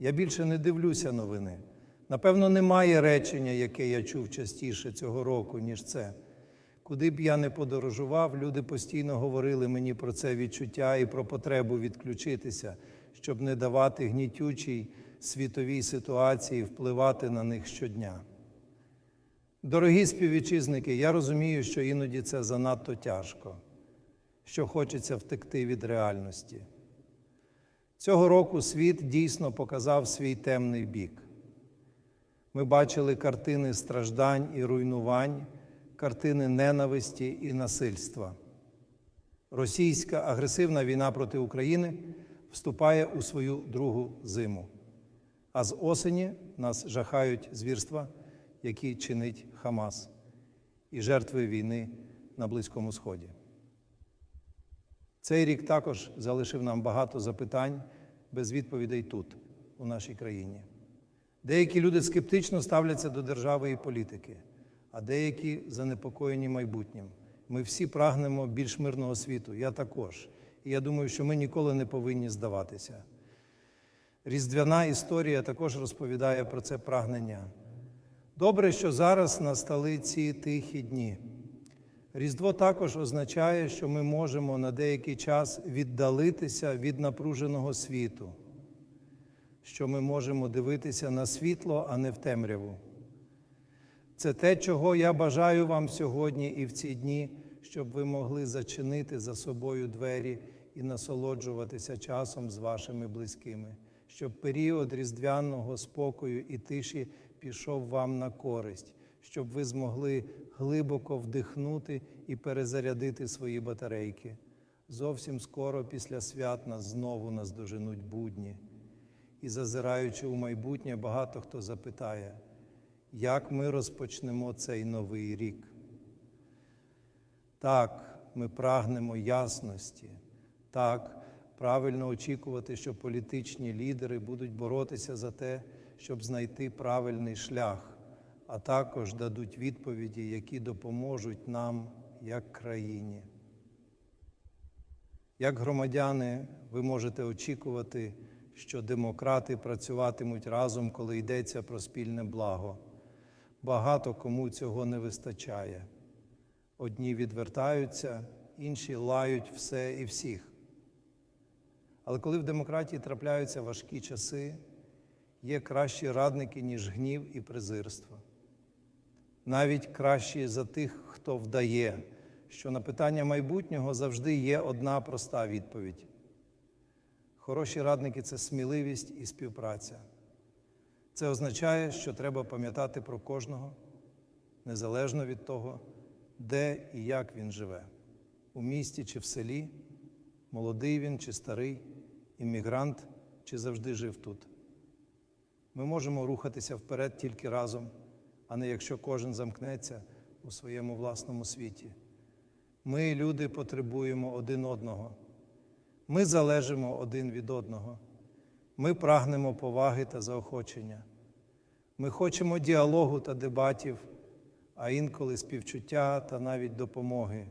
Я більше не дивлюся новини. Напевно, немає речення, яке я чув частіше цього року, ніж це. Куди б я не подорожував, люди постійно говорили мені про це відчуття і про потребу відключитися, щоб не давати гнітючій світовій ситуації впливати на них щодня. Дорогі співвітчизники, я розумію, що іноді це занадто тяжко, що хочеться втекти від реальності. Цього року світ дійсно показав свій темний бік. Ми бачили картини страждань і руйнувань, картини ненависті і насильства. Російська агресивна війна проти України вступає у свою другу зиму. А з осені нас жахають звірства, які чинить Хамас, і жертви війни на Близькому Сході. Цей рік також залишив нам багато запитань без відповідей тут, у нашій країні. Деякі люди скептично ставляться до держави і політики, а деякі занепокоєні майбутнім. Ми всі прагнемо більш мирного світу, я також. І я думаю, що ми ніколи не повинні здаватися. Різдвяна історія також розповідає про це прагнення. Добре, що зараз настали ці тихі дні. Різдво також означає, що ми можемо на деякий час віддалитися від напруженого світу, що ми можемо дивитися на світло, а не в темряву. Це те, чого я бажаю вам сьогодні і в ці дні, щоб ви могли зачинити за собою двері і насолоджуватися часом з вашими близькими, щоб період різдвяного спокою і тиші пішов вам на користь, щоб ви змогли глибоко вдихнути і перезарядити свої батарейки. Зовсім скоро після свят нас знову наздоженуть будні. І зазираючи у майбутнє, багато хто запитає, як ми розпочнемо цей новий рік. Так, ми прагнемо ясності, так, правильно очікувати, що політичні лідери будуть боротися за те, щоб знайти правильний шлях, а також дадуть відповіді, які допоможуть нам як країні. Як громадяни, ви можете очікувати, що демократи працюватимуть разом, коли йдеться про спільне благо. Багато кому цього не вистачає. Одні відвертаються, інші лають все і всіх. Але коли в демократії трапляються важкі часи, є кращі радники, ніж гнів і презирство. Навіть кращі за тих, хто вдає, що на питання майбутнього завжди є одна проста відповідь. Хороші радники це сміливість і співпраця. Це означає, що треба пам'ятати про кожного, незалежно від того, де і як він живе, у місті чи в селі, молодий він чи старий, іммігрант чи завжди жив тут. Ми можемо рухатися вперед тільки разом, а не якщо кожен замкнеться у своєму власному світі. Ми, люди, потребуємо один одного. Ми залежимо один від одного. Ми прагнемо поваги та заохочення. Ми хочемо діалогу та дебатів, а інколи співчуття та навіть допомоги.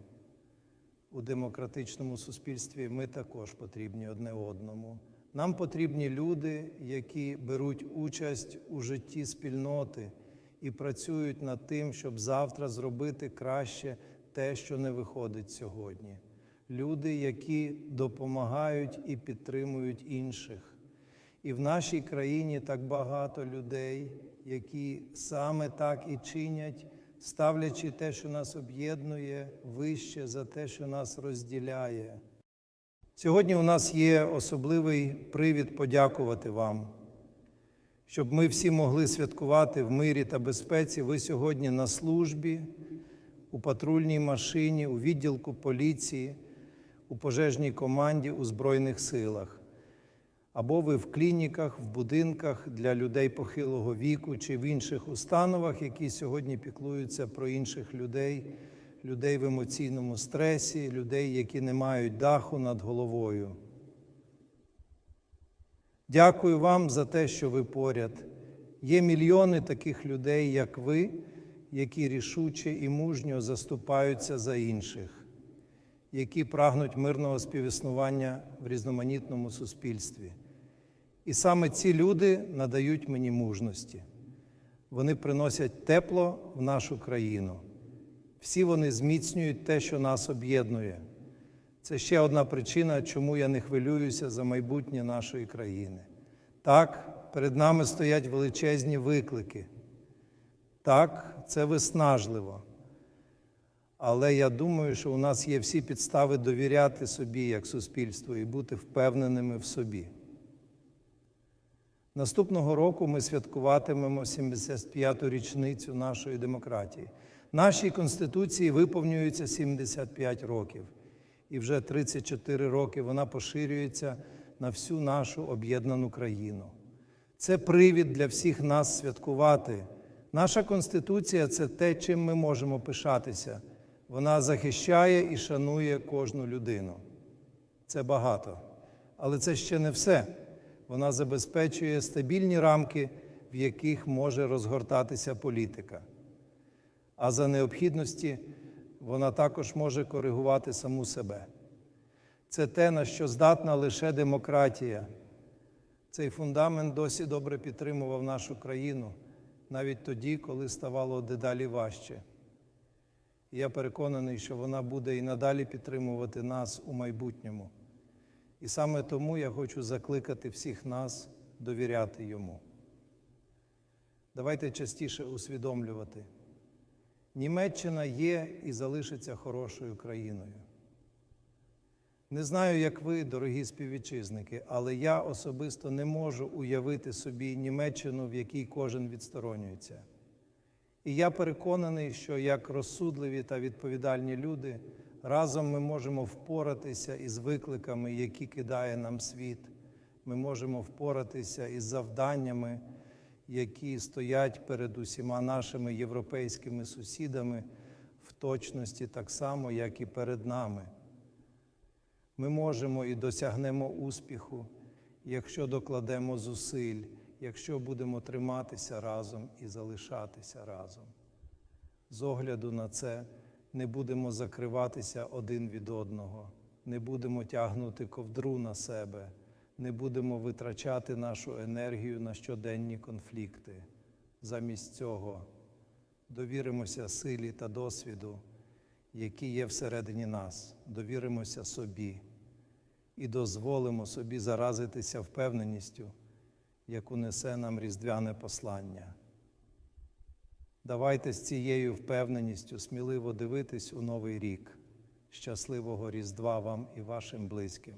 У демократичному суспільстві ми також потрібні одне одному. Нам потрібні люди, які беруть участь у житті спільноти і працюють над тим, щоб завтра зробити краще те, що не виходить сьогодні. Люди, які допомагають і підтримують інших. І в нашій країні так багато людей, які саме так і чинять, ставлячи те, що нас об'єднує, вище за те, що нас розділяє. Сьогодні у нас є особливий привід подякувати вам, щоб ми всі могли святкувати в мирі та безпеці. Ви сьогодні на службі, у патрульній машині, у відділку поліції, у пожежній команді у Збройних силах. Або ви в клініках, в будинках для людей похилого віку чи в інших установах, які сьогодні піклуються про інших людей, людей в емоційному стресі, людей, які не мають даху над головою. Дякую вам за те, що ви поряд. Є мільйони таких людей, як ви, які рішуче і мужньо заступаються за інших, які прагнуть мирного співіснування в різноманітному суспільстві. І саме ці люди надають мені мужності. Вони приносять тепло в нашу країну. Всі вони зміцнюють те, що нас об'єднує. Це ще одна причина, чому я не хвилююся за майбутнє нашої країни. Так, перед нами стоять величезні виклики. Так, це виснажливо. Але я думаю, що у нас є всі підстави довіряти собі як суспільству і бути впевненими в собі. Наступного року ми святкуватимемо 75-ту річницю нашої демократії. Нашій Конституції виповнюється 75 років, і вже 34 роки вона поширюється на всю нашу об'єднану країну. Це привід для всіх нас святкувати. Наша Конституція це те, чим ми можемо пишатися. Вона захищає і шанує кожну людину. Це багато. Але це ще не все. Вона забезпечує стабільні рамки, в яких може розгортатися політика. А за необхідності вона також може коригувати саму себе. Це те, на що здатна лише демократія. Цей фундамент досі добре підтримував нашу країну, навіть тоді, коли ставало дедалі важче. Я переконаний, що вона буде і надалі підтримувати нас у майбутньому. І саме тому я хочу закликати всіх нас довіряти йому. Давайте частіше усвідомлювати. Німеччина є і залишиться хорошою країною. Не знаю, як ви, дорогі співвітчизники, але я особисто не можу уявити собі Німеччину, в якій кожен відсторонюється. І я переконаний, що як розсудливі та відповідальні люди разом ми можемо впоратися із викликами, які кидає нам світ. Ми можемо впоратися із завданнями, які стоять перед усіма нашими європейськими сусідами, в точності так само, як і перед нами. Ми можемо і досягнемо успіху, якщо докладемо зусиль, якщо будемо триматися разом і залишатися разом. З огляду на це не будемо закриватися один від одного, не будемо тягнути ковдру на себе, не будемо витрачати нашу енергію на щоденні конфлікти. Замість цього довіримося силі та досвіду, які є всередині нас, довіримося собі і дозволимо собі заразитися впевненістю, яку несе нам різдвяне послання. Давайте з цією впевненістю сміливо дивитись у новий рік. Щасливого Різдва вам і вашим близьким.